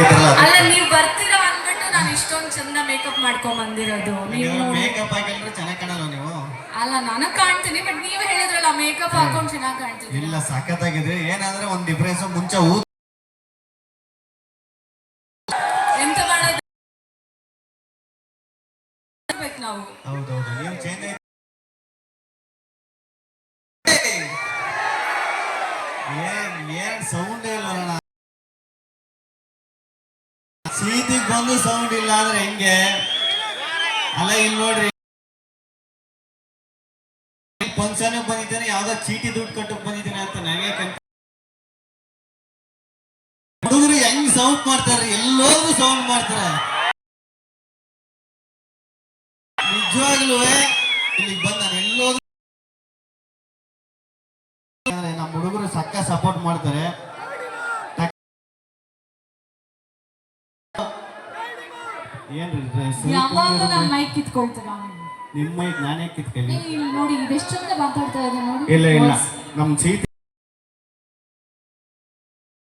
ಹಾಕಿದ್ರಲ್ಲ ಅಲ್ಲ ನೀವು ಬರ್ತೀರಾ ಅಂದ್ಬಿಟ್ಟು ನಾನು ಇಷ್ಟೊಂದು ಚಂದ ಮೇಕಪ್ ಮಾಡ್ಕೊಂಡ್ ಬಂದಿರೋದು. ನೀವು ಮೇಕಪ್ ಹಾಕಿದ್ರೆ ಚೆನ್ನಾಗಿ ಕಾಣಲ್ಲ ನೀವು? ಅಲ್ಲ ನಾನು ಕಾಣ್ತೀನಿ ಬಟ್ ನೀವು ಹೇಳಿದ್ರಲ್ಲ ಮೇಕಪ್ ಹಾಕೊಂಡ್ ಚೆನ್ನಾಗಿ ಕಾಣ್ತೀನಿ. ಇಲ್ಲ ಸಖತ್ತಾಗಿದ್ರಿ ಏನಂದ್ರೆ ಒಂದು ಡಿಫ್ರೆನ್ಸ್ ಮುಂಚೆ ಊ ಎಂತ ಮಾಡೋದು? ನಾವು ನಾವು. ಹೌದೌದು ನೀವು ಚೇಂಜ್ ಏನ್ ಏನ್ ಸೌಂಡ್ ಇಲ್ಲ ಅಣ್ಣ. ಬಂದು ಸೌಂಡ್ ಇಲ್ಲ ಅಂದ್ರೆ ಹೆಂಗೆ? ಅಲ್ಲ ಇಲ್ಲಿ ನೋಡ್ರಿ. ಫಂಕ್ಷನ್ ಬಂದಿದ್ದೇನೆ, ಯಾವ್ದೋ ಚೀಟಿ ದುಡ್ಡು ಕಟ್ಟಕ್ ಬಂದಿದ್ದೀನಿ ಅಂತ ನನಗೆ ಹುಡುಗರು ಹೆಂಗ್ ಸೌಂಡ್ ಮಾಡ್ತಾರೆ ಎಲ್ಲೋದ್ರು ಸೌಂಡ್ ಮಾಡ್ತಾರೆ. ನಿಜವಾಗ್ಲೂ ಇಲ್ಲಿಗೆ ಬಂದ ಎಲ್ಲೋದ್ರು ನಮ್ಮ ಹುಡುಗರು ಸಕ್ಕ ಸಪೋರ್ಟ್ ಮಾಡ್ತಾರೆ. ಏನ್ರಿ ನಾನು ಮೈಕ್ ಕಿತ್ಕೊಳ್ತೀರಾ ನಿಮ್ಮ ಮೈಕ್ ನಾನೇ ಕಿತ್ಕೊಳ್ಳಿ. ಇಲ್ಲಿ ನೋಡಿ ಇದೆಷ್ಟು ಚಂದ ಮಾತಾಡ್ತಾ ಇದೆ ನೋಡಿ. ಇಲ್ಲ ಇಲ್ಲ. ನಮ್ಮ ಸೀತೆ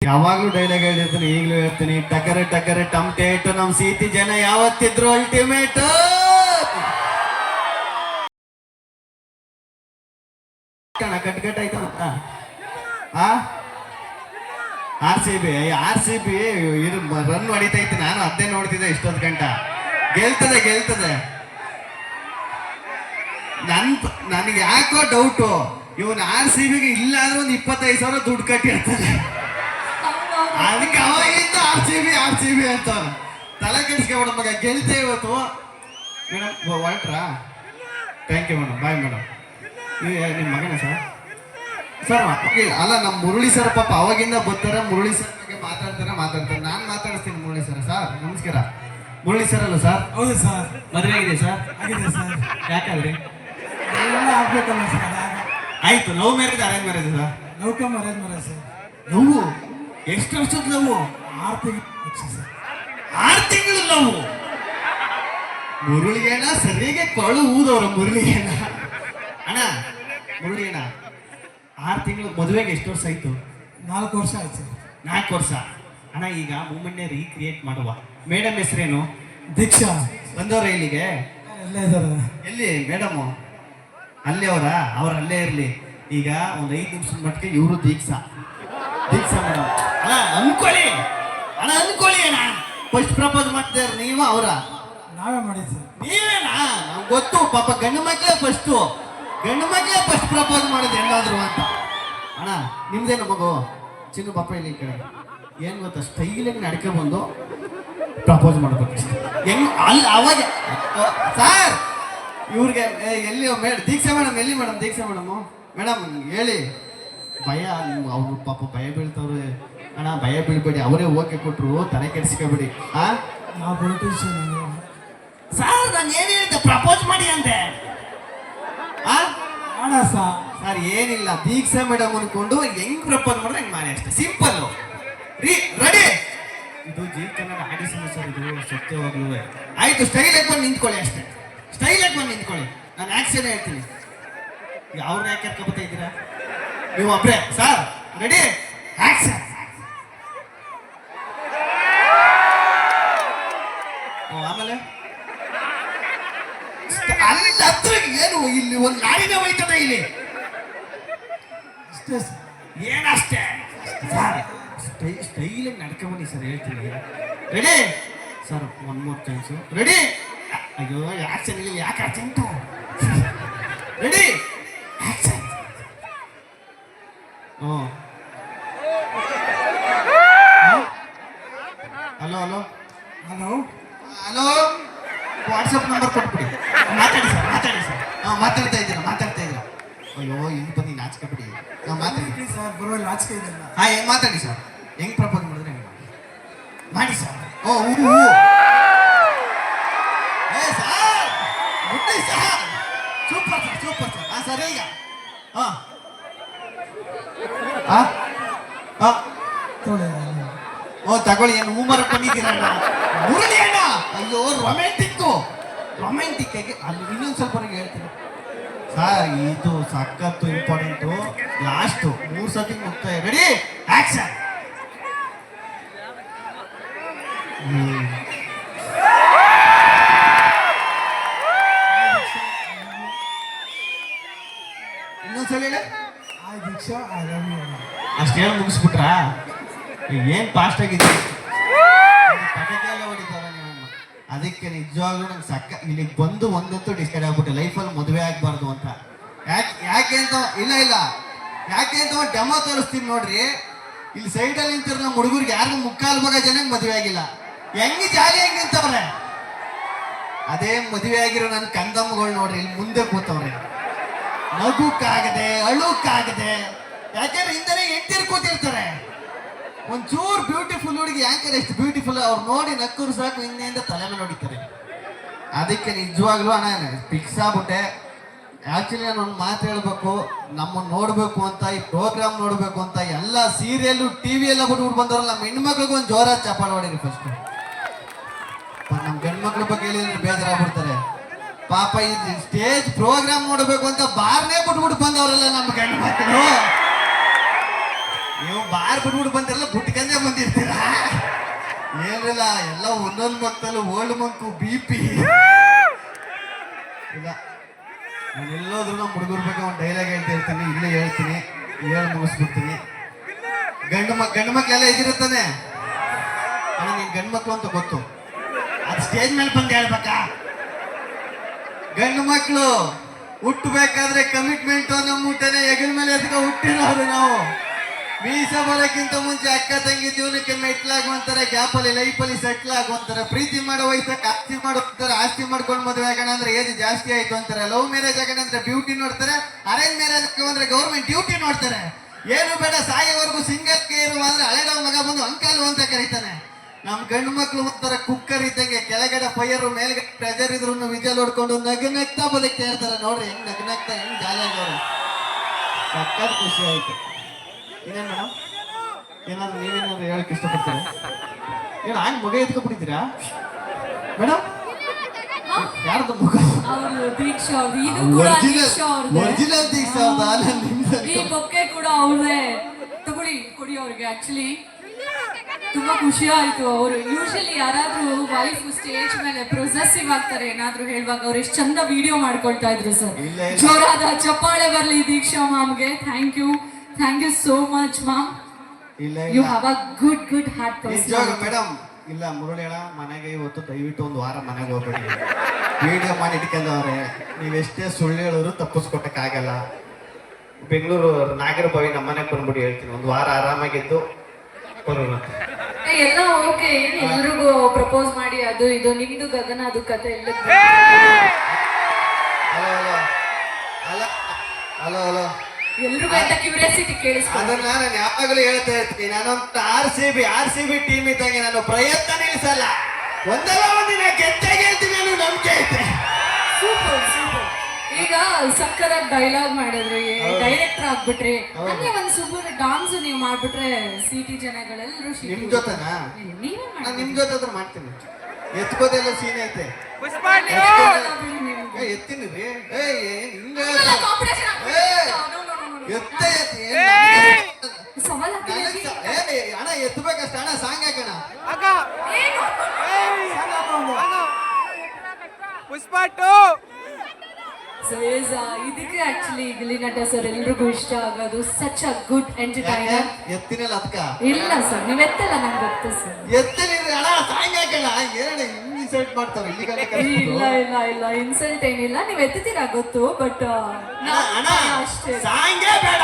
ಯಾವಾಗ್ಲೂ ಡೈಲಾಗ್ ಹೇಳಿರ್ತೀನಿ ಈಗಲೂ ಹೇಳ್ತೀನಿ. ಟಕರೆ ಟಕರೆ ಟಮ್ಟೇಟ್ ನಮ್ಮ ಸೀತಿ ಜನ ಯಾವತ್ತಿದ್ರು ಅಲ್ಟಿಮೇಟ್ ಕಟ್ಕಟ್ ಆಯ್ತಾ? ಆ? R C B R C B ಇದು ರನ್ ಇತ್ತು. ನಾನು ಅದೇ ನೋಡ್ತಿದ್ದೆ ಇಷ್ಟೊಂದು ಗಂಟ. ಗೆಲ್ತದೆ ಗೆಲ್ತದೆ. ನನ್ ನನಗೆ ಯಾಕೋ ಡೌಟು ಇವನ್ ಆರ್ ಸಿ ಬಿಗೆ ಇಲ್ಲ ಅಂದ್ರೆ ಒಂದು ಇಪ್ಪತ್ತೈದು ಸಾವಿರ ದುಡ್ಡು ಕಟ್ಟಿರ್ತಾನೆ ಅದಕ್ಕೆ ಅವಾಗಿಂದ R C B R C B ಅಂತ ತಲೆ ಕೆಡಿಸ್ಕೊಬೇಡ ಮಗ, ಗೆಲ್ತೆ ಇವತ್ತು. Madam ಹೊರಟ್ರಾ thank you madam bye madam ನಿಮ್ಮ ಮಗನ ಸರ್? ಸರ್ ಅಲ್ಲ ನಮ್ಮ ಮುರಳಿ ಸರ್ ಪಾಪ ಅವಾಗಿಂದ ಬರ್ತಾರೆ ಮುರಳಿ ಸರ್ ಬಗ್ಗೆ ಮಾತಾಡ್ತಾರೆ ಮಾತಾಡ್ತಾರೆ. ನಾನು ಮಾತಾಡಿಸ್ತೀನಿ ಮುರಳಿ ಸರ್ ಸರ್ ನಮಸ್ಕಾರ. ಮುರಳಿ ಸರ್ ಅಲ್ಲ ಸರ್? ಹೌದು ಸರ್. ಮದುವೆ ಇದೆ ಸರ್? ಆಗಿದೆ ಸರ್. ಯಾಕಲ್ರಿ? ಎಲ್ಲ ಆಗ್ಬೇಕಲ್ಲ ಸರ್ ಆಯ್ತು love marriage arrange marriage sir? ನೌಕ ಮರ್ಯಾದ ಮರ ಸರ್. ನೋವು ಎಷ್ಟು ವರ್ಷದ ನೋವು ಆರು ತಿಂಗಳು ಸರ್. ಆರು ತಿಂಗಳು ನೋವು ಮುರುಳಿಗೇಣ ಸರಿಯಾಗಿ ಕೊಳು ಊದವ್ರ ಮುರುಳಿಗೆ ಅಣ್ಣ ಮುರುಳಿಗೇಣ ಆರು ತಿಂಗಳು ಮದುವೆಗೆ ಎಷ್ಟು ವರ್ಷ ಆಯ್ತು? ನಾಲ್ಕು ವರ್ಷ ಆಯ್ತು. ಸರ್ ನಾಲ್ಕು ವರ್ಷ. ಅಣ್ಣ ಈಗ ಮೂಮೆಂಟ್ನೇ ರೀಕ್ರಿಯೇಟ್ ಮಾಡುವ. ಮೇಡಮ್ ಹೆಸರೇನು? ದೀಕ್ಷಾ. ಬಂದವ್ರ ಇಲ್ಲಿಗೆ ಅಲ್ಲೇ ಇದ್ದಾರೆ ಎಲ್ಲಿ ಮೇಡಮು? ಅಲ್ಲೇ ಅವರ? ಅವ್ರು ಅಲ್ಲೇ ಇರಲಿ. ಈಗ ಒಂದು ಐದು ನಿಮಿಷದ ಮಟ್ಟಿಗೆ ಇವರು ದೀಕ್ಷಾ. ದೀಕ್ಷಾ ಮೇಡಮ್. ಅಣ್ಣ ಅನ್ಕೊಳ್ಳಿ. ಅಣ್ಣ ಅನ್ಕೊಳ್ಳಿ ಅಣ್ಣ. ಫಸ್ಟ್ ಪ್ರಪೋಸ್ ಮಾಡ್ತಾರೆ ನೀವು ಅವರ? ನಾವೇ ಮಾಡಿದ್ವಿ ನೀವೇನಾ? ನಮ್ಗೆ ಗೊತ್ತು. ಪಾಪ ಗಂಡು ಮಕ್ಕಳೇ ಫಸ್ಟು ಗಂಡು ಮಗೇ ಫಸ್ಟ್ ಪ್ರಪೋಸ್ ಮಾಡೋದು ಹೆಂಗಾದ್ರು ಅಂತ. ಅಣ್ಣ ನಿಮ್ದೇನು ಮಗು? ಚಿನ್ನ ಪಾಪ ಇಲ್ಲಿ ಈ ಕಡೆ? ಏನ್ ಗೊತ್ತಾ ಸ್ಟೈಲಾಗಿ ನಡ್ಕೆ ಬಂದು ಪ್ರಪೋಸ್ ಮಾಡ್ಬೇಕು. ಹೆಂಗ್ ಅಲ್ಲಿ ಅವಾಗ ಸರ್ ಇವ್ರಿಗೆ ಎಲ್ಲಿ ಮೇಡ್ ದೀಕ್ಷಾ ಮೇಡಮ್ ಎಲ್ಲಿ ಮೇಡಮ್ ದೀಕ್ಷಾ ಮೇಡಮ್? ಮೇಡಮ್ ಹೇಳಿ. ಭಯ ಅವ್ರು ಪಾಪ ಭಯ ಬೀಳ್ತವ್ರೆ. ಅಣ್ಣ ಭಯ ಬೀಳ್ಬೇಡಿ ಅವರೇ ಓಕೆ ಕೊಟ್ರು ತಲೆ ಕೆಡಿಸ್ಕೋಬೇಡಿ ಆ? ನಾವು ಪೊಲಿಟಿಷಿಯನ್ ಸರ್ ನಾನು ಏನ್ ಹೇಳಿದ್ದೆ ಪ್ರಪೋಸ್ ಮಾಡಿ ಅಂದೆ. ಆ? ಮಾಡ ಸರ್ ಏನಿಲ್ಲ. ದೀಕ್ಷಾ ಮೇಡಮ್ ಅನ್ಕೊಂಡು ಹೆಂಗ್ ಪ್ರಪೋಸ್ ಮಾಡಿದ್ರೆ ಹೆಂಗ್ ಮಾಡಿ ಅಷ್ಟೇ. ಸಿಂಪಲ್ ರೀ ರೆಡಿ ಇದು ಜೀ ಕನ್ನಡ ಆಡಿಷನ್ ಸರ್ ಇದು ಸತ್ಯವಾಗ್ಲೂ ಆಯ್ತು ಸ್ಟೈಲ್ ಬಂದು ನಿಂತ್ಕೊಳ್ಳಿ ಅಷ್ಟೇ. ಸ್ಟೈಲ್ ಬಂದು ನಿಂತ್ಕೊಳ್ಳಿ. ನಾನು ಆಕ್ಷನ್ ಹೇಳ್ತೀನಿ. ಯಾವ್ದು ಯಾಕೆ ಕರ್ಕೊಬತ್ತಾ ಇದ್ದೀರಾ? ನೀವು ಒಬ್ರೆ. ಸರ್ ರೆಡಿ ಆಕ್ಷನ್ ಆಮೇಲೆ ಅಲ್ಲಿ ಹತ್ರ ಏನು ಇಲ್ಲಿ ಒಂದು ಗಾಡಿನ ಹೋಯ್ತದ ಇಲ್ಲಿ. ಏನಷ್ಟೇ? ಸ್ಟೈ, ಸ್ಟೈಲಾಗಿ ನಡ್ಕೊಂಬನ್ನಿ ಸರ್, ಹೇಳ್ತೀನಿ. Ready sir one more times ready ಅಯ್ಯೋ ಆಕ್ಷನ್ ಇಲ್ಲಿ ಯಾಕೆ ಅರ್ಜೆಂಟ ರೆಡಿ ಆಕ್ಷನ್ ಹ್ಞೂ hello? Hello? Hello? Hello? WhatsApp number ಕೊಟ್ಬಿಡಿ. ಹಾಂ ಮಾತಾಡ್ತಾ ಇದ್ದೀರಾ? ಮಾತಾಡ್ತಾ ಇದ್ದೀರಾ? ಅಯ್ಯೋ ಇಲ್ಲಿ ಬಂದು ನಾಚಿಕೆ ಬಿಡಿ. ಹಾಂ ಮಾತಾಡಿ. ಸರ್ ಬರುವ ನಾಚಿಕೆ ಇದೆ ಹಾಂ ಹೆಂಗ್ ಮಾತಾಡಿ ಸರ್? ಹೆಂಗ್ ಪ್ರಪೋಸ್ ಮಾಡಿದ್ರೆ ಹೆಂಗ್ ಮಾಡಿ ಮಾಡಿ ಸರ್. ಓ ಹೂ ಹೂ. ಏ ಸರ್! ಮುಟ್ಟಿ sir! Super sir super sir. ಹಾಂ ಸರ್ ಈಗ ಹಾಂ. ಹಾಂ? ಹಾಂ. ಓ ತಗೊಳ್ಳಿ ಏನು ಹೂಮರ ಬಂದಿದ್ದೀರಲ್ಲ ಮುರಳಿ ಅಣ್ಣ! ಅಯ್ಯೋ ರೊಮ್ಯಾಂಟಿಕ್ಕು ರೊಮ್ಯಾಂಟಿಕ್ ಆಗಿ ಅಲ್ಲಿ ಇನ್ನೊಂದು ಸ್ವಲ್ಪ ಹೊರಗೆ ಹೇಳ್ತೀನಿ. ಸರ್ ಇದು ಸಖತ್ತು ಇಂಪಾರ್ಟೆಂಟು ಲಾಸ್ಟು ಮೂರು ಸತಿ ಮುಕ್ತಾಯ ರೆಡಿ ಆಕ್ಷನ್. ಇನ್ನೊಂದ್ಸಲ ಹೇಳಿ. ಆಯ್ ದೀಕ್ಷಾ ಐ ಲವ್ ಯು ಅಷ್ಟು ಹೇಳಿ ಮುಗಿಸ್ಬಿಟ್ರಾ? ಏನ್ ಫಾಸ್ಟ್ ಆಗಿದೆ ಪಟಾಕಿ ಎಲ್ಲ ಹೊಡಿತಾರ ನಿಮ್ಮಮ್ಮ ಅದಕ್ಕೆ ನಿಜವಾಗ್ಲೂ ನಂಗೆ ಸಕ್ಕ, ಇಲ್ಲಿಗೆ ಬಂದು ಒಂದಂತೂ ಡಿಸೈಡ್ ಆಗ್ಬಿಟ್ಟೆ ಲೈಫಲ್ಲಿ ಮದುವೆ ಆಗ್ಬಾರ್ದು ಅಂತ. ಯಾಕೆ ಯಾಕೆ ಅಂತ, ಇಲ್ಲ ಇಲ್ಲ. ಯಾಕೆ ಅಂತ ಒಂದು ಡೆಮೋ ತೋರಿಸ್ತೀನಿ ನೋಡ್ರಿ. ಇಲ್ಲಿ ಸೈಡಲ್ಲಿ ನಿಂತಿರೋ ನಮ್ಮ ಹುಡುಗರಿಗೆ ಯಾರಿಗೂ ಮುಕ್ಕಾಲು ಭಾಗ ಜನಕ್ಕೆ ಮದುವೆ ಆಗಿಲ್ಲ. ಹೆಂಗೆ ಜಾಲಿ ಹೆಂಗೆ ನಿಂತವ್ರೆ? ಅದೇ ಮದುವೆ ಆಗಿರೋ ನನ್ನ ಕಂದಮ್ಮಗಳು ನೋಡ್ರಿ, ಇಲ್ಲಿ ಮುಂದೆ ಕೂತವ್ರೆ. ನಗುಕ್ಕಾಗದೆ, ಅಳುಕ್ಕಾಗದೆ. ಯಾಕೆಂದ್ರೆ ಹಿಂದೆ ಎಂಟಿರ್ ಕೂತಿರ್ತಾರೆ. ಒಂಚೂರು ಬ್ಯೂಟಿಫುಲ್ ಹುಡುಗಿ ಯಾಕೆ ಎಷ್ಟು ಬ್ಯೂಟಿಫುಲ್ ಅವ್ರು ನೋಡಿ ನಕ್ಕರು ಸಾಕು ಹಿಂದೆಯಿಂದ ತಲೆ ಮೇಲೆ ಹೊಡಿತಾರೆ. ಅದಕ್ಕೆ ನಿಜವಾಗ್ಲೂ ಅಣ್ಣ ಫಿಕ್ಸ್ ಆಗ್ಬಿಟ್ಟೆ. ಆಕ್ಚುಲಿ ನಾನು ಒಂದು ಮಾತು ಹೇಳಬೇಕು ನಮ್ಮನ್ನು ನೋಡಬೇಕು ಅಂತ, ಈ ಪ್ರೋಗ್ರಾಮ್ ನೋಡಬೇಕು ಅಂತ, ಎಲ್ಲ ಸೀರಿಯಲ್ ಟಿವಿ ಎಲ್ಲ ಬಿಟ್ಬಿಟ್ಟು ಬಂದವ್ರಲ್ಲ ನಮ್ಮ ಹೆಣ್ಮಕ್ಳಿಗೂ ಒಂದು ಜೋರ ಚಪ್ಪಾಳೆ ಹೊಡೀರಿ ಫಸ್ಟ್ ನಮ್ಮ ಗಂಡ್ಮಕ್ಳ ಬಗ್ಗೆ ಹೇಳಿದ್ರೆ ಬೇಜಾರಾಗ್ಬಿಡ್ತಾರೆ ಪಾಪ ಈ ಸ್ಟೇಜ್ ಪ್ರೋಗ್ರಾಮ್ ನೋಡಬೇಕು ಅಂತ ಬಾರ್ನೇ ಬಿಟ್ಬಿಟ್ಟು ಬಂದವರಲ್ಲ ಬಿಟ್ಬಿಟ್ಟು ಬಂದಿರಲ್ಲ ಬುಟ್ಕಂದೇ ಬಂದಿರ್ತೀರಾ? ಏನಿಲ್ಲ, ಎಲ್ಲ ಒಂದೊಂದು ಮಕ್ಕಳು ಓಲ್ಡ್ ಮಂಕು, ಬಿ ಪಿ. ಇಲ್ಲ, ನಾನು ಎಲ್ಲೋದ್ರೂ ನಮ್ಮ ಹುಡುಗರ ಒಂದು ಡೈಲಾಗ್ ಹೇಳ್ತಾ ಇರ್ತೀನಿ, ಇಲ್ಲೇ ಹೇಳ್ತೀನಿ ಹೇಳಿ ಮುಗಿಸ್ಬಿಡ್ತೀನಿ. ಗಂಡು ಮಕ್, ಗಂಡು ಮಕ್ಕಳೆಲ್ಲ ಇದಿರುತ್ತಾನೆ ಅಣ್ಣ ನಿನ್ ಗಂಡು ಮಕ್ಕಳು ಅಂತ ಗೊತ್ತು. ಅದು ಸ್ಟೇಜ್ ಮೇಲೆ ಬಂದು ಹೇಳ್ಬೇಕಾ? ಗಂಡು ಮಕ್ಕಳು ಹುಟ್ಟಬೇಕಾದ್ರೆ ಕಮಿಟ್ಮೆಂಟ್ ನಮ್ಮ ಊಟನೆ ಹೆಗಲ ಮೇಲೆ ಎತ್ಕೊ ಹುಟ್ಟಿರೋರು ನಾವು. ಮೀಸ ಬರೋಕ್ಕಿಂತ ಮುಂಚೆ ಅಕ್ಕ ತಂಗಿ ಜೀವನಕ್ಕೆ ಮೆಟ್ಲಾಗುವಂತಾರೆ, ಗ್ಯಾಪಲ್ಲಿ ಲೈಫಲ್ಲಿ ಸೆಟ್ಲ್ ಆಗುವಂತಾರೆ ಪ್ರೀತಿ ಮಾಡೋ ವಯಸ್ಸಕ್ಕೆ ಆಸ್ತಿ ಮಾಡುತ್ತಾರೆ ಆಸ್ತಿ ಮಾಡ್ಕೊಂಡು ಮದುವೆ ಆಗೋಣ ಅಂದ್ರೆ ಏಜ್ ಜಾಸ್ತಿ ಆಯ್ತು ಅಂತಾರೆ, ಲವ್ ಮ್ಯಾರೇಜ್ ಆಗೋಣ ಅಂದ್ರೆ ಬ್ಯೂಟಿ ನೋಡ್ತಾರೆ, ಅರೇಂಜ್ ಮ್ಯಾರೇಜ್ ಅಂದ್ರೆ ಗೌರ್ಮೆಂಟ್ ಡ್ಯೂಟಿ ನೋಡ್ತಾರೆ. ಏನು ಬೇಡ, ಸಾಯೋವರೆಗೂ ಸಿಂಗಲ್ ಇರುವ ಅಂದ್ರೆ ಹಳೆಡವ ಮಗ ಬಂದು ಅಂಕಲ್ ಅಂತ ಕರೀತಾನೆ. ನಮ್ ಗಂಡು ಮಕ್ಳು ಒಂಥರ ಕುಕ್ಕರ್ ಇದ್ದಂಗೆ ಕೆಳಗಡೆ ಫೈರ್ ಮೇಲ್ಗಡೆ ಪ್ರೆಜರ್ ಇದ್ರು ವಿಜಲ್ ಹೊಡ್ಕೊಂಡು ನಗು ನಗ್ತಾ ಇರ್ತಾರೆ. ನೋಡ್ರಿ ಹೆಂಗ್ ನಗು ಹೆಂಗ್ ಜಾಲಿ ಆಗೋರು ಸಕ್ಕತ್ ಖುಷಿ ಆಯ್ತು. ಇನ್ನೇನ್ ಮೇಡಮ್ ಏನಾದ್ರು ನೀವೇನಾದ್ರು ಹೇಳಕ್ ಇಷ್ಟಪಡ್ತೀರಾ? ಏನು ಹಂಗೆ ಮಗ ಎತ್ಕೊಬಿಟ್ಟಿದ್ದೀರಾ ಮೇಡಮ್ ಯಾರ್ದು ಮುಖ ಅವರು ದೀಕ್ಷಾ ಅವ್ರದ್ದು ಇದು ಕೂಡ ದೀಕ್ಷಾ ಅವ್ರದ್ದೇ ಒರಿಜಿನಲ್ ದೀಕ್ಷಾ ಈ ಬೊಕ್ಕೆ ಕೂಡ ಅವ್ರದೇ. ತಗೊಳ್ಳಿ ಕೊಡಿ ಅವ್ರಿಗೆ ಆಕ್ಚುಲಿ ತುಂಬಾ ಖುಷಿ ಆಯ್ತು ಅವರು. ಯೂಶಲಿ ಯಾರಾದ್ರೂ ವೈಫ್ ಸ್ಟೇಜ್ ಮೇಲೆ ಪ್ರೊಸೆಸಿವ್ ಆಗ್ತಾರೆ ಏನಾದ್ರೂ ಹೇಳುವಾಗ ಅವ್ರು ಎಷ್ಟು ಚಂದ ವಿಡಿಯೋ ಮಾಡ್ಕೊಳ್ತಾ ಇದ್ರು ಸರ್. ಜೋರಾದ ಚಪ್ಪಾಳೆ ಬರ್ಲಿ Diksha ಮಾಮ್ಗೆ. Thank you thank you so much ma'am ಇಲ್ಲ you have a good good heart ನಿಜವಾಗ madam ಇಲ್ಲ ಮುರುಳೇಳ ಮನೆಗೆ ಇವತ್ತು ದಯವಿಟ್ಟು ಒಂದು ವಾರ ಮನೆಗೆ ಹೋಗ್ಬೇಡಿ. ವಿಡಿಯೋ ಮಾಡಿ ಇಟ್ಕೊಂಡವ್ರೆ ನೀವೆಷ್ಟೇ ಸುಳ್ಳು ಹೇಳಿದ್ರು ತಪ್ಪಿಸ್ಕೊಟ್ಟಕ್ಕಾಗಲ್ಲ ಬೆಂಗಳೂರು ನಾಗರಭಾವಿ ನಮ್ಮ ಮನೆಗೆ ಬಂದ್ಬಿಟ್ಟು ಹೇಳ್ತೀನಿ. ಒಂದು ವಾರ ಆರಾಮಾಗಿದ್ದು ಬರೋಣ. ಎಲ್ಲ ಓಕೆ ಏನು ಎಲ್ರಿಗೂ ಪ್ರಪೋಸ್ ಮಾಡಿ ಅದು ಇದು ನಿಮ್ದು ಗಗನ ಅದು ಕತೆ ಎಲ್ಲ hello hello. Hello hello hello. ಎಲ್ರಿಗೂ ಅಂತ ಕ್ಯೂರಿಯಾಸಿಟಿ ಕೇಳಿಸ್ಕೊಂಡು ಅದನ್ನ ನಾನು ಯಾವಾಗಲೂ ಹೇಳ್ತಾ ಇರ್ತೀನಿ. ನಾನೊಂದು R C B R C B team ಇದ್ದಂಗೆ ನಾನು ಪ್ರಯತ್ನ ನಿಲ್ಲಿಸಲ್ಲ. ಒಂದಲ್ಲ ಒಂದಿನ ಗೆದ್ದೇ ಗೆಲ್ತೀನಿ ಅನ್ನೋ ನಂಬಿಕೆ ಐತೆ. ಸೂಪರ್ ಸೂಪರ್ ಈಗ ಸಕ್ಕರಾಗಿ ಡೈಲಾಗ್ ಮಾಡಿದ್ರಿ ಡೈರೆಕ್ಟರ್ ಆಗ್ಬಿಟ್ರಿ. ಅಂದ್ರೆ ಒಂದ್ ಸೂಪರ್ ಡಾನ್ಸ್ ನೀವು ಮಾಡ್ಬಿಟ್ರೆ ಸಿಟಿ ಜನಗಳೆಲ್ಲರೂ ನಿಮ್ ಜೊತೆನಾ? ನೀವೇ ನಾನು ನಿಮ್ ಜೊತೆ ಆದ್ರೂ ಮಾಡ್ತೀನಿ. ಎತ್ಕೋದೆಲ್ಲ ಸೀನ್ ಐತೆ. ಎತ್ತೀನಿ ರೀ. ಏ ಹಿಂಗ ಕಾಂಪಿಟೇಷನ್ ಏ, ಎತ್ತ ಎತ್ತಿ ಸವಾಲ್ ಸ- ಅಣ್ಣ ಎತ್ತಬೇಕಷ್ಟ ಅಣ್ಣ ಸಾಂಗ್ ಹಾಕಣ. ಪುಷ್ಪ ಟು. yes, uh, ಇದಕ್ಕೆ ಆಕ್ಚುಲಿ ಗಿಲ್ಲಿ ನಟ ಸರ್ ಎಲ್ರಿಗೂ ಇಷ್ಟ ಆಗೋದು ಸಚ್ ಅ ಗುಡ್ ಎಂಟರ್ಟೈನರ್ ಎತ್ತಿನಲ್ಲ ಅದಕ್ಕ ಇಲ್ಲ ಸರ್ ನೀವ್ ಎತ್ತಲ್ಲ ನಂಗೆ ಗೊತ್ತು ಸರ್ ಎತ್ತಿನ ಅಣ್ಣ ಸಾಂಗ್ ಹಾಕೋಣ. ಏನು ಹಿಂಗ್ ಮಾಡ್ತಾರೆ ಇಲ್ಲಿ. ಇಲ್ಲ ಇಲ್ಲ ಇನ್ಸಲ್ಟ್ ಏನಿಲ್ಲ. ನೀವ್ ಎತ್ತೀರಾ ಗೊತ್ತು ಬಟ್ ಅಷ್ಟೇ. ಸಾಂಗೇ ಬೇಡ.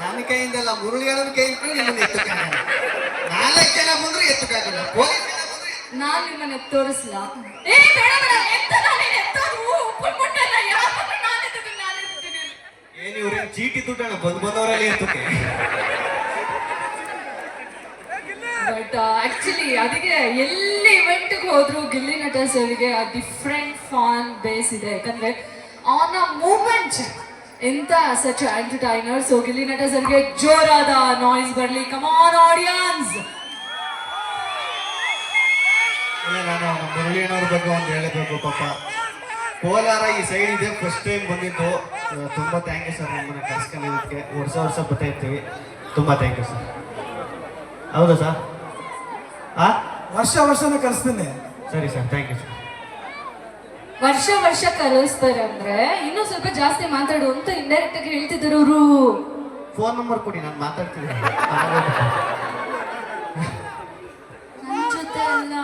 ನನ್ನ ಕೈಯಿಂದಲ್ಲ ಮುರುಳಿ ಹೇಳೋನ್ ಕೈಯಿಂದ ನಿಮ್ಮನ್ನ ಎತ್ತಕ್ಕಾಗಲ್ಲ. ನಾಲ್ಕು ಜನ ಬಂದ್ರೆ ಪೊಲೀಸ್ ನಾನ್ ನಿಮ್ಮನ್ನ ತೋರಿಸ್ಲಾ. ಏ ಬೇಡ ಬೇಡ. ಎಂತ ನಾನು ಎತ್ತೋದು? ಉಪ್ಪಿನ ಮುಟ್ಟಲ್ಲ ಯಾವಾಗ ನಾನೇ ತಿಂತೀನಿ ನಾನೇ ತಿಂತೀನಿ ಏನ್ ಇವ್ರೆ ಚೀಟಿ ದುಡ್ಡಣ್ಣ ಬಂದ್ ಬಂದವರಲ್ಲಿ ಎತ್ತಕ್ಕೆ. ಬಟ್ ಆಕ್ಚುಲಿ ಅದಕ್ಕೆ ಎಲ್ಲಿ ಇವೆಂಟ್ಗೆ ಹೋದ್ರು ಗಿಲ್ಲಿ ನಟ ಸರ್ಗೆ ಆ ಡಿಫ್ರೆಂಟ್ ಫಾನ್ ಬೇಸ್ ಇದೆ. ಯಾಕಂದ್ರೆ ಆನ್ ಅ ಮೂಮೆಂಟ್ ಎಂತ such entertainer so Gilli Nata ಸರ್ಗೆ ಜೋರಾದ ನಾಯ್ಸ್ ಬರ್ಲಿ. ಕಮಾನ್ ಆಡಿಯನ್ಸ್ ನಾನು ಬಗ್ಗೆ ಒಂದು ಹೇಳಬೇಕು, ಪಾಪ. ಕೋಲಾರ ಈ ಸೈಡ್ ಇದೆ ಫಸ್ಟ್ ಟೈಮ್ ಬಂದಿದ್ದು. ತುಂಬಾ ಥ್ಯಾಂಕ್ ಯು ಸರ್ ನಮ್ಮನ್ನ ಕರ್ಸ್ಕೊಂಡಿದ್ದಕ್ಕೆ. ವರ್ಷ ವರ್ಷ ಬರ್ತಾ ಇರ್ತೀವಿ. ತುಂಬಾ ಥ್ಯಾಂಕ್ ಯು ಸರ್ ಹೌದಾ ಸರ್ ಆ? ವರ್ಷ ವರ್ಷನೂ ಕಲಿಸ್ತೀನಿ ಸರಿ ಸರ್ ಥ್ಯಾಂಕ್ ಯು ಸರ್ ವರ್ಷ ವರ್ಷ ಕಲಿಸ್ತಾರೆ ಅಂದ್ರೆ ಇನ್ನೂ ಸ್ವಲ್ಪ ಜಾಸ್ತಿ ಮಾತಾಡು ಅಂತ ಇಂಡೈರೆಕ್ಟ್ ಆಗಿ ಹೇಳ್ತಿದ್ರು ಅವರು ಫೋನ್ ನಂಬರ್ ಕೊಡಿ ನಾನು ಮಾತಾಡ್ತೀನಿ. ಹೇಗೆ ಜೊತೆ ಅಲ್ಲ.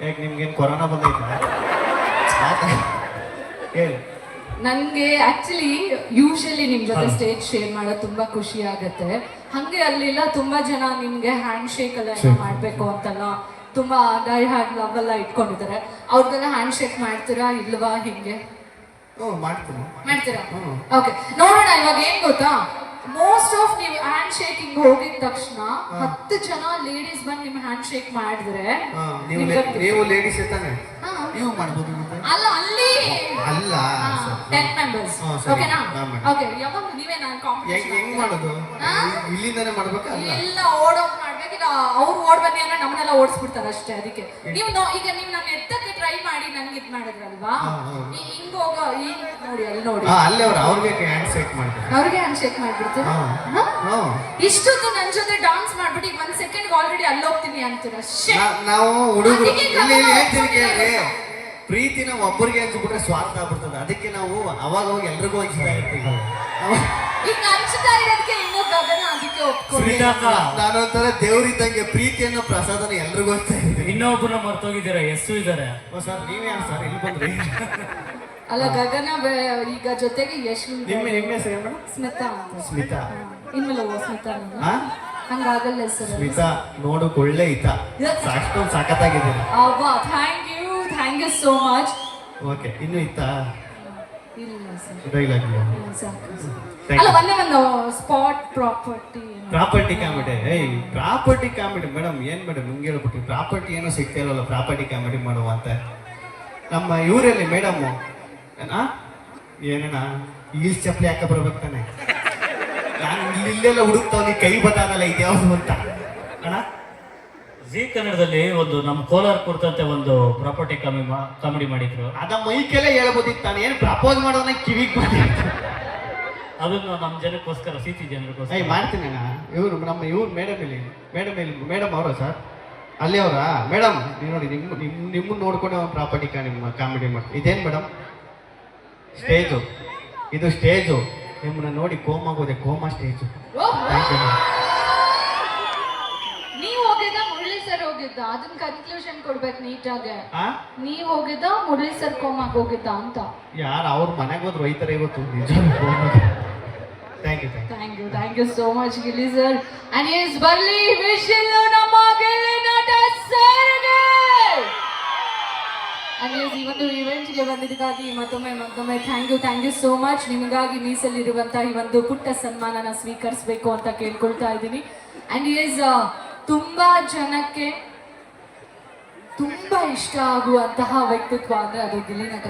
ಯಾಕೆ ನಿಮ್ಗೇನು ಕೊರೋನಾ ಬಂದೈತೆ? ಹೇಳಿ. ನನಗೆ ಆಕ್ಚುಲಿ ಯೂಶಲಿ ನಿಮ್ ಜೊತೆ ಸ್ಟೇಜ್ ಶೇರ್ ಮಾಡೋದು ತುಂಬಾ ಖುಷಿ ಆಗತ್ತೆ. ಹಂಗೆ ಅಲ್ಲೆಲ್ಲ ತುಂಬಾ ಜನ ನಿಮ್ಗೆ ಹ್ಯಾಂಡ್ ಶೇಕ್ ಎಲ್ಲ ಏನೋ ಮಾಡ್ಬೇಕು ಅಂತೆಲ್ಲ ತುಂಬಾ ಡೈ ಹ್ಯಾಂಡ್ ಲವ್ ಎಲ್ಲ ಇಟ್ಕೊಂಡಿದ್ದಾರೆ. ಅವ್ರಿಗೆಲ್ಲ ಹ್ಯಾಂಡ್ ಶೇಕ್ ಮಾಡ್ತೀರಾ ಇಲ್ವಾ ಹಿಂಗೆ? ಮಾಡ್ತೀರಾ? ಓಕೆ ನೋಡೋಣ ಇವಾಗ ಏನ್ ಗೊತ್ತಾ? ಮೋಸ್ಟ್ ಆಫ್ ನೀವು ಹ್ಯಾಂಡ್ ಶೇಕಿಂಗ್ ಹೋಗಿದ ತಕ್ಷಣ ಹತ್ತು ಜನ ಲೇಡೀಸ್ ಬಂದು ನಿಮ್ ಹ್ಯಾಂಡ್ ಶೇಕ್ ಮಾಡಿದ್ರೆ ನೀವು ಲೇಡೀಸ್ ಹಾ. ನೀವು ಮಾಡ್ಬೋದು ಅಲ್ಲ ಅಲ್ಲಿ. ಅಲ್ಲ ಟೆನ್ ಮೆಂಬರ್ಸ್. ಓಕೆನಾ. ಓಕೆ ಯಾವಾಗ ನೀವೇ ನಾನು ಕಾಂಪಿಟೇಷನ್ ಹೆಂಗ್ ಮಾಡೋದು? ಇಲ್ಲಿಂದಾನೆ ಮಾಡ್ಬೇಕಾ? ಎಲ್ಲ ಓಡೋಗ್ ಮಾಡ್ಬೇಕಿಲ್ಲ ಅವ್ರು ಓಡ್ ಬನ್ನಿ ಅಂದ್ರೆ ನಮ್ಮನ್ನೆಲ್ಲ ಓಡಿಸ್ಬಿಡ್ತಾರೆ ಅಷ್ಟೇ ಅದಕ್ಕೆ. ನೀವು ಈಗ ನೀವು ನನ್ನ ಎತ್ತಕ್ಕೆ ಟ್ರೈ ಮಾಡಿ ನನ್ಗೆ ಇದ್ ಮಾಡಿದ್ರಲ್ವಾ? ಹಿಂಗ್ ಹೋಗೋ ಹಿಂಗ್ ನೋಡಿ ಅಲ್ಲಿ ನೋಡಿ. ಹಾ ಅಲ್ಲೇ ಅವ್ರು ಅವ್ರಿಗೆ ಹ್ಯಾಂಡ್ ಶೇಕ್ ಮಾಡ್ತಾರೆ ಅವ್ರಿಗೆ ಹ್ಯಾಂಡ್ ಶೇಕ್ ಮಾಡ್ಬಿಡ್ತೀವಿ ಹಾ. ಹಾ? ಹ್ಞೂ ಇಷ್ಟೊತ್ತು ನನ್ ಜೊತೆ ಡಾನ್ಸ್ ಮಾಡ್ಬಿಟ್ಟು ಈಗ ಒಂದ್ ಸೆಕೆಂಡ್ ಆಲ್ರೆಡಿ ಅಲ್ಲಿ ಹೋಗ್ತೀನಿ ಅಂತೀರ? ನಾವು ಹುಡುಗರು ಹೇಳ್ತೀನಿ ಕೇಳಿ ಪ್ರೀತಿನ ಒಬ್ಬರಿಗೆ ಹಂಚ್ಬಿಟ್ರೆ ಸ್ವಾರ್ಥ ಆಗ್ಬಿಡ್ತದೆ. ಅದಕ್ಕೆ ನಾವು ಅವಾಗ ಹೋಗಿ ಎಲ್ರಿಗೂ ಹಂಚ್ತಾ ಇರ್ತೀವಿ ಈಗ ಹಂಚ್ತಾ ಗಗನ ಅದಕ್ಕೆ ಒಪ್ಕೊಂಡು ಸುನೀತಾ ಅಕ್ಕ ನಾನು ಒಂಥರ ದೇವ್ರಿದ್ದಂಗೆ ಪ್ರೀತಿಯನ್ನು ಪ್ರಸಾದನ ಎಲ್ರಿಗೂ ಹಂಚ್ತಾ ಇರ್ತೀವಿ ಇನ್ನೊಬ್ಬರನ್ನ ಮರ್ತೋಗಿದ್ದೀರಾ ಎಷ್ಟು ಇದ್ದಾರೆ. ಓ ಸರ್ ನೀವೇ ಸರ್? ಇಲ್ಲಿ ಬಂದ್ರಿ. ಅಲ್ಲ ಗಗನ ಬೆ- ಈಗ ಜೊತೆಗೆ ಯಶ್ ನಿಮ್ಮ ನಿಮ್ಮ ಹೆಸರು ಏನು ಸ್ಮಿತಾ. ಅಂತ ಸ್ಮಿತಾ ಇನ್ಮೇಲೆ ಓ ಸ್ಮಿತಾ ನಾನು. ಹಾ? ಹಂಗಾಗಲ್ಲ ಸರ್ ಸ್ಮಿತಾ ನೋಡು ಒಳ್ಳೆ ಈತ ಅಷ್ಟೊಂದು ಸಖತ್ತಾಗಿದ್ದೀನಿ ಅವ್ವ thank you thank you so much okay ಇನ್ನು ಇತ್ತ ಅಲ್ಲ you. ಒಂದೇ ಒಂದು ಸ್ಪಾಟ್ ಪ್ರಾಪರ್ಟಿ ಪ್ರಾಪರ್ಟಿ ಕಾಮಿಡಿ ಏಯ್ ಪ್ರಾಪರ್ಟಿ ಕಾಮಿಡಿ ಮೇಡಮ್ ಏನ್ ಮೇಡಮ್ ನಿಮ್ಗೆ ಹೇಳ್ಬಿಟ್ಟು ಪ್ರಾಪರ್ಟಿ ಏನೋ ಸಿಗ್ತಾ ಇಲ್ಲಲ್ಲ ಪ್ರಾಪರ್ಟಿ ಕಾಮಿಡಿ ಮಾಡುವ ಅಂತ. ನಮ್ಮ ಇವರಲ್ಲಿ ಮೇಡಮ್ ಏನಾ? ಏನಣ್ಣ? ಇಲ್ಲಿ ಚಪ್ಪಲಿ ಹಾಕ ಬರ್ಬೇಕು ತಾನೆ ನಾನು ಇಲ್ಲಿ ಇಲ್ಲೆಲ್ಲ ಹುಡುಕ್ತಾವ್ ಕೈ ಬಟಾನಲ್ಲ ಇದ್ಯಾವ್ದು ಅಂತ. ಜಿ ಕನ್ನಡದಲ್ಲಿ ಒಂದು ನಮ್ಮ ಕೋಲಾರ ಕುರಿತಂತೆ ಒಂದು ಪ್ರಾಪರ್ಟಿ ಕಾಮಿ ಕಾಮಿಡಿ ಮಾಡಿದ್ರು. ಅದ ಮೈಕೆಲ್ಲ ಹೇಳ್ಬೋದಿತ್ತು ನಾನು ಏನು ಪ್ರಪೋಸ್ ಮಾಡೋದನ್ನ ಕಿವಿಗೆ ಬಂದಿತ್ತು. ಅದನ್ನು ನಮ್ಮ ಜನಕ್ಕೋಸ್ಕರ ಸಿಟಿ ಜನರಿಗೋಸ್ಕರ. ಏಯ್ ಮಾಡ್ತೀನಿ ಅಣ್ಣ. ಇವ್ರು ನಮ್ಮ ಇವ್ರು ಮೇಡಮ್ ಇಲ್ಲಿ ಮೇಡಮ್ ಇಲ್ಲಿ ಮೇಡಮ್ ಅವರ ಸರ್? ಅಲ್ಲಿ ಅವರಾ? ಮೇಡಮ್ ನೀವು ನೋಡಿ ನಿಮ್ಮ ನಿಮ್ಮ ನಿಮ್ಮನ್ನು ನೋಡ್ಕೊಂಡು ಅವ್ನು ಪ್ರಾಪರ್ಟಿ ಕಾ ನಿಮ್ಮ ಕಾಮಿಡಿ ಮಾಡ್ತೀನಿ ಇದೇನು ಮೇಡಮ್ ಸ್ಟೇಜು ಇದು ಸ್ಟೇಜು ನಿಮ್ಮನ್ನ ನೋಡಿ ಕೋಮ್ ಆಗೋದೆ ಕೋಮಾ ಸ್ಟೇಜು ಥ್ಯಾಂಕ್ ಯು ನೀವ್ ಹೋಗಿದ್ದ ಮುರಳಿ ಸರ್ ಹೋಗಿದ್ದ ಅದನ್ನ ಕನ್ಕ್ಲೂಷನ್ ಕೊಡ್ಬೇಕು ನೀಟಾಗೆ. ನೀವ್ ಹೋಗಿದ್ದ ಮುರಳಿ ಸರ್ ಕೋಮಾಗ್ ಹೋಗಿದ್ದ ಅಂತ. ಯಾರು ಅವ್ರ ಮನೆಗೆ ಹೋದ್ರು ರೈತರ ಇವತ್ತು ನಿಜ thank you thank you thank you so much Gilli sir. And S ಬರ್ಲಿ ವಿಶಿಲ್ಲು ನಮ್ಮ ಗಿಲ್ಲಿ ನಟ ಸರ್ಗೆ! ಅಂಡ್ ಎಸ್ ಈ ಒಂದು ಇವೆಂಟ್ಗೆ ಬಂದಿದ್ದಕ್ಕಾಗಿ ಮತ್ತೊಮ್ಮೆ ಮತ್ತೊಮ್ಮೆ thank you thank you so much ನಿಮಗಾಗಿ ಮೀಸಲಿರುವಂತಹ ಈ ಒಂದು ಪುಟ್ಟ ಸನ್ಮಾನನ ಸ್ವೀಕರಿಸಬೇಕು ಅಂತ ಕೇಳ್ಕೊಳ್ತಾ ಇದ್ದೀನಿ. ಅಂಡ್ ಎಸ್ ತುಂಬಾ ಜನಕ್ಕೆ ತುಂಬಾ ಇಷ್ಟ ಆಗುವಂತಹ ವ್ಯಕ್ತಿತ್ವ ಅಂದ್ರೆ ಅದು ಗಿಲ್ಲಿ ನಟ